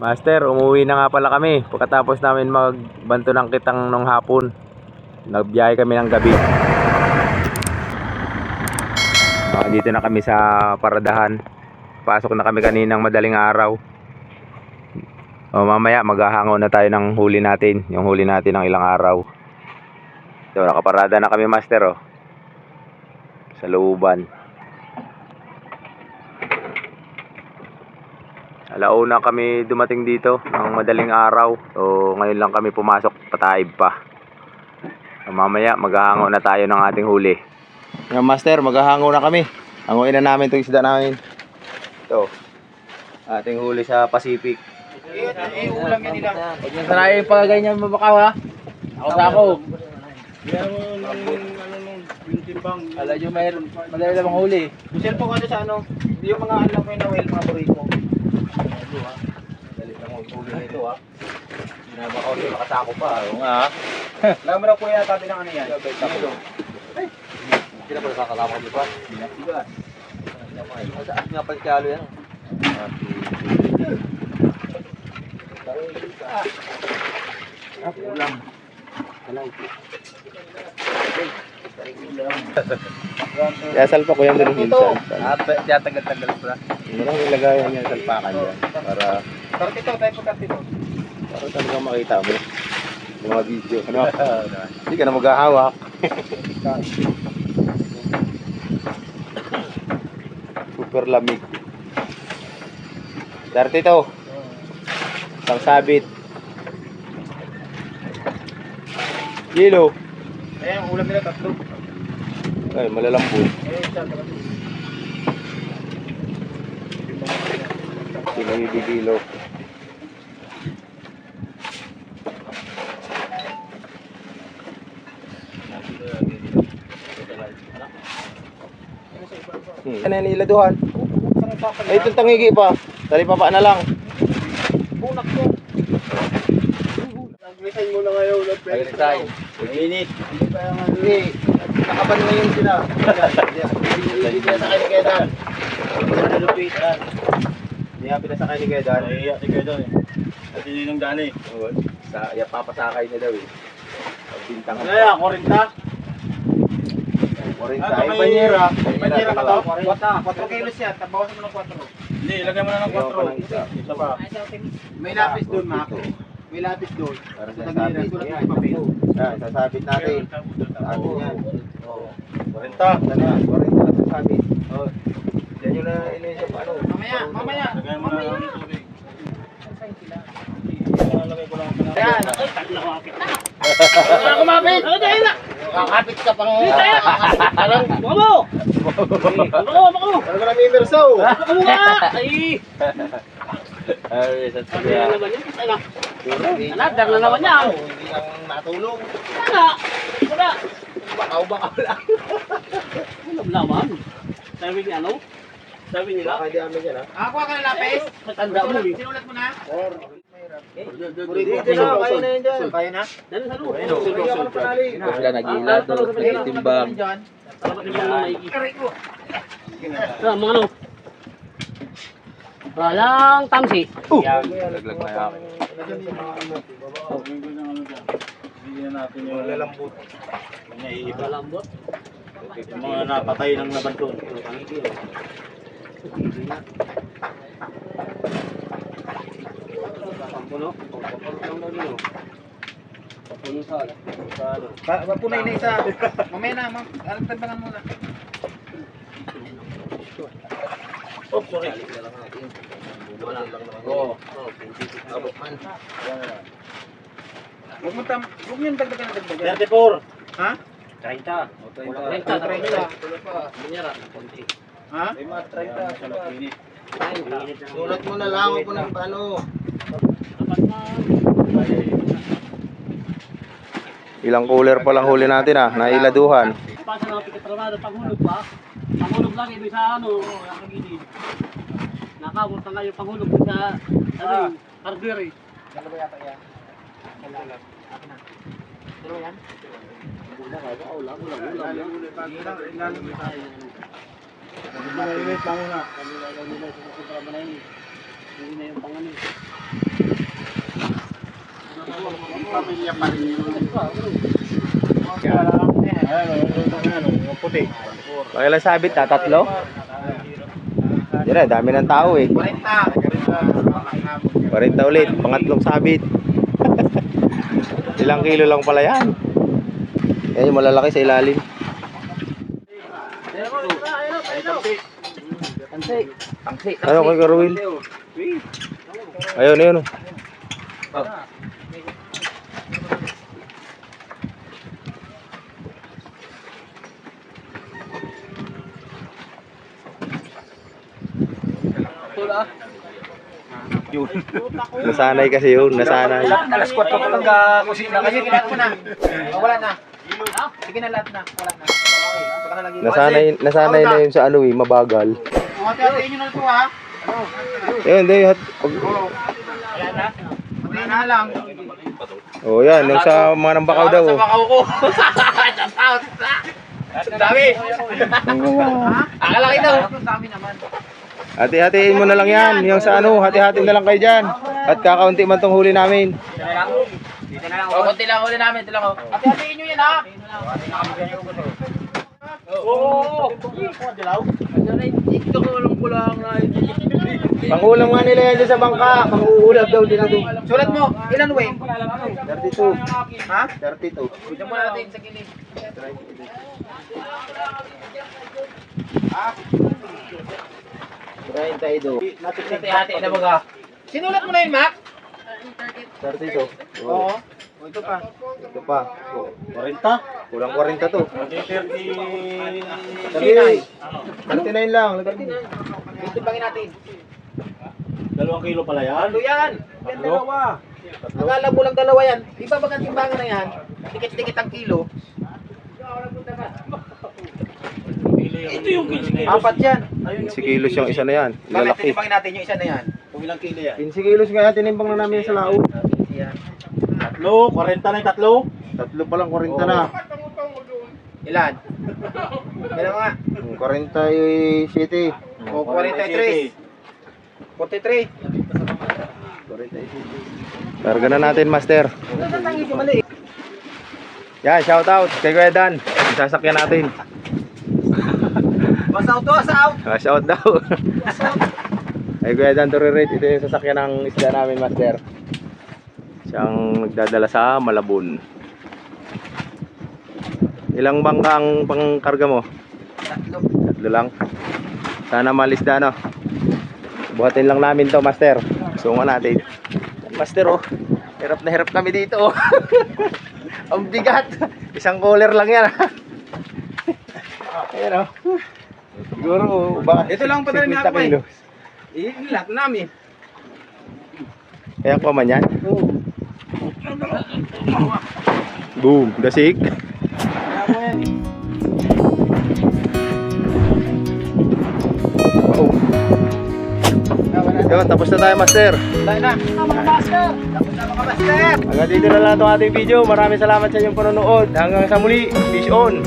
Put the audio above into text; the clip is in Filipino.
Master, umuwi na nga pala kami pagkatapos namin magbanto ng kitang nung hapon. Nagbiyahe kami ng gabi. Ah, dito na kami sa paradahan. Pasok na kami kaninang madaling araw. O mamaya maghahango na tayo ng huli natin, yung huli natin ng ilang araw. So nakaparada na kami master oh. Sa looban. Alauna kami dumating dito ng madaling araw. So ngayon lang kami pumasok pataib pa. So, mamaya maghahango na tayo ng ating huli. Yung master, maghahango na kami. Hanguin na namin itong isda namin. Ito. Ating huli sa Pacific. Eh, ulam yan nila. Huwag yung sanayin pa ganyan mabakaw ha. Ako sa ako. Nung yung timbang. Alam nyo may madali lang huli. Kusel po kasi sa ano, yung mga lang ko yung nawel, mga burrito. Dali lang huli na ito ha. Binabakaw nyo nakasako pa. Oo nga. Alam mo na po yung tabi ng ano yan. Hindi na pala kakalama ko ba? Bigas. Saan nga pala kalo yan? Ulam. Kaya salpa ko yan minsan. Ah, kaya tagal-tagal pala. Marang ilagayan yan salpakan yan. Para, Kartito, tayo po kartito. para talaga makita mo. Yung mga video. Ano? Hindi ka na maghahawak. Super lamig. Darte to. Isang sabit. Yelo. Ayan, ang ulam nila tatlo. Ay, malalambot. Eh, isa, tatlo. Kilo ibigilo. Hmm. Ano yan iladuhan? Isang usapan Ay, itong tangigi pa. Tali pa pa na lang. Bunak ko. Nag-resign mo na ngayon. Nag-resign. Init. Hindi. Nakaban ngayon sila. Hindi na sa kayo kaya Dan. Nalupit. Hindi nga pinasakay ni Kuya Dan. Ay, ate kayo Dan. At hindi nung daan eh. Oo. Sa, ya, papasakay niya daw eh. Pagbintang. Ano yan? Korinta? Orin Ah, sa ay may- banyera. May banyera ka to? 4 kilos yan. Tabawasan mo ng 4. Hindi, ilagay mo na ng Ayaw pa ng isa. Isa pa. May lapis doon, Mac. May lapis doon. Para Sa sa sabit. sulat mo sa papel. Yan, sasabit natin. Atin yan. Oo. 40. Ano yan? Orin na sasabit. Oo. Yan yung na inisip ano. Mamaya, mamaya. Lagay mo na lang ng tubig. Lalagay ko lang ito na. Yan. Wala kumapit. Ano dahil na? Kakapit ka pang... Baka mo! Baka mo, baka mo! Ano ka nang imersaw? Baka mo nga! Ay! Ay, sa Sabi na naman yan. Ano? Aladar na naman yan. Hindi lang natulong. Wala! Wala! Bakaw bakaw lang. Ano naman? Sabi ni ano? Sabi nila? Baka hindi amin yan ha. Ako ka na lapis? Matanda mo eh. Sinulat mo na? Dito na, kaya na yan dyan. Kaya na? Dali sa loob. Ito sila nag-ilad, nagtitimbang. Ah, mga ano? Walang tamsi. Yan. Laglag na yan. Bigyan natin yung Lalambot. naiiba. Malambot. Yung mga napatay ng labanton. Pampuno. Pampuno sa Pa- Papunay na isa. Mamaya na, ma'am. Alam tambangan muna. Oh, sorry. Oo. Abot man. Huwag mo tam, huwag mo yung dagdagan na dagdagan. 34. Ha? 30. Renta, renta. Binyara, konti. Ha? May mga 30 sa lakinit. Sulat mo na lang kung ng paano. Ilang cooler pa lang huli natin ah, nailaduhan. Pasa na pikat ramada, panghulog pa. Panghulog lang ito sa ano, nakagilid. Nakabot na kayo panghulog sa ano, hardware eh. Dalawa yata yan. Dalawa. Akin na. Dalawa yan? Ulam, ulam, ulam, ulam. Mainit lang muna. Nila sa mga na yun. Hindi na yung panganin. pamilya pa rin yun. Pakilang sabit na, tatlo? Na, dami ng tao eh. 40. 40 ulit, pangatlong sabit. Ilang kilo lang pala yan. Yan yung malalaki sa ilalim. Ano kay Karwil? Ayun, ayun. oh. Nasanay kasi yun, nasanay. Alas 4 pa lang ka kusina. Kasi kinat mo na. Wala na. Sige na lahat na. Wala na. Na lagi. Nasanay, nasanay na yun sa ano eh, mabagal. Hati-hatiin nyo na ito ha. Ayun, hindi. hat- pag- Hatiin na lang. Oh, yan, yung sa mga nambakaw daw. Oh. Bakaw ko. Shout out. Dami. Akalaki daw. Ang dami naman. Hati-hatiin mo na lang yan. Yung sa ano, hati-hati na lang kayo dyan. At kakaunti man tong huli namin. O, konti lang ulit namin. Ito lang. Hati-hatiin nyo yan ha. Oo. Ito ko walang kulang na Pangulam nga nila yan sa bangka. Panguulab daw din ito. Sulat mo, ilan Wayne? 32. Ha? 32. Bigyan mo natin sa gilid. Hati-hati na baga. Sinulat mo na yun, Mac? 32. Oo. Ito pa. Ito pa. 40? Kulang 40 to. 30. 39. 39 lang. Ito bangin natin. Dalawang kilo pala yan. Ano yan? Yan dalawa. Akala mo lang dalawa yan. Di ba bagang timbangan na yan? Dikit-dikit ang kilo. Ito yung 15 kilos. Apat yan. 15 kilos yung isa na yan. Bakit Lalaki. tinimbangin natin yung isa na yan? Kung ilang kilo yan? 15 kilos nga tinimbang na namin sa lao. Yan. Tatlo, 40 na yung tatlo. Tatlo pa lang 40 na. Ilan? Ilan nga? Yung 47. O, 43. 43. Karga na natin, Master. Yan, shout out kay Kuya Dan. Sasakyan natin. Basaw to, basaw. Ah, shout daw. Ay Kuya Dan Toriret, ito yung sasakyan ng isda namin, Master. Siyang nagdadala sa Malabon. Ilang bangka ang pangkarga mo? Tatlo. Tatlo lang. Sana malisda, no? Buhatin lang namin to, Master. Sunga natin. Master, oh. Hirap na hirap kami dito, oh. ang bigat. Isang cooler lang yan, ah. Ayan, oh. Siguro, baka Ito lang pa rin 50 ako, eh. Ilat namin. Kaya ko man yan? Boom, Wow. Yun, tapos na tayo, Master. Tayo na. Mga master. Tapos na mga master. Hanggang dito na lang itong ating video. Maraming salamat sa inyong panonood. Hanggang sa muli, fish on.